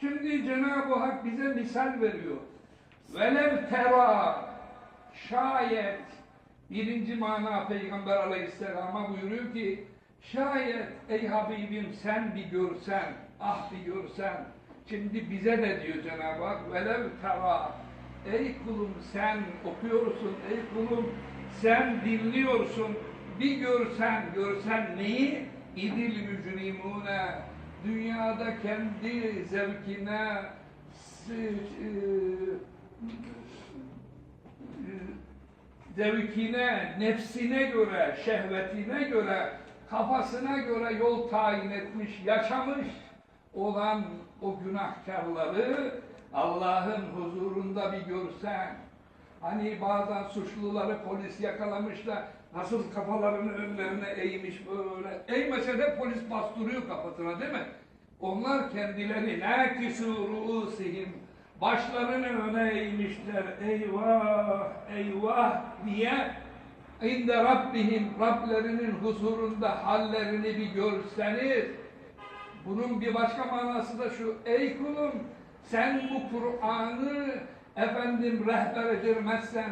Şimdi Cenab-ı Hak bize misal veriyor. Velev tera şayet birinci mana Peygamber Aleyhisselam'a buyuruyor ki şayet ey Habibim sen bir görsen ah bir görsen. Şimdi bize de diyor Cenab-ı Hak velev tera ey kulum sen okuyorsun ey kulum sen dinliyorsun. Bir görsen görsen neyi? İdil mücrimune dünyada kendi zevkine e, zevkine, nefsine göre, şehvetine göre, kafasına göre yol tayin etmiş, yaşamış olan o günahkarları Allah'ın huzurunda bir görsen, hani bazen suçluları polis yakalamış da nasıl kafalarını önlerine eğmiş böyle, eğmese de polis bastırıyor kafasına değil mi? Onlar kendileri nâkisû ruûsihim başlarını öne eğmişler eyvah eyvah diye inde Rabbihim Rablerinin huzurunda hallerini bir görseniz bunun bir başka manası da şu ey kulum sen bu Kur'an'ı efendim rehber edilmezsen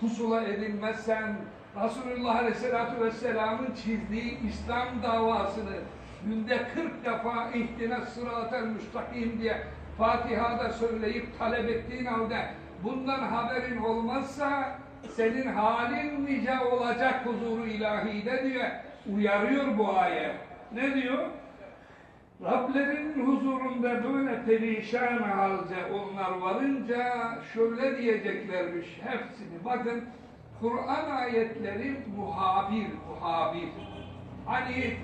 pusula edilmezsen Resulullah Aleyhisselatü Vesselam'ın çizdiği İslam davasını günde 40 defa ihtine sıratel müstakim diye Fatiha'da söyleyip talep ettiğin halde bundan haberin olmazsa senin halin nice olacak huzuru ilahide diye uyarıyor bu ayet. Ne diyor? Rablerin huzurunda böyle perişan halde onlar varınca şöyle diyeceklermiş hepsini. Bakın Kur'an ayetleri muhabir, muhabir. Hani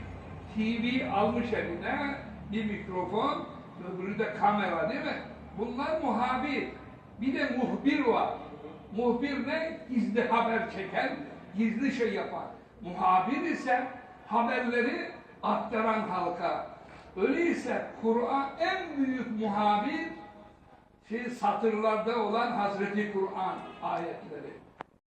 TV almış eline bir mikrofon, öbürü de kamera değil mi? Bunlar muhabir. Bir de muhbir var. Muhbir ne? Gizli haber çeken, gizli şey yapan. Muhabir ise haberleri aktaran halka. Öyleyse Kur'an en büyük muhabir şey satırlarda olan Hazreti Kur'an ayetleri.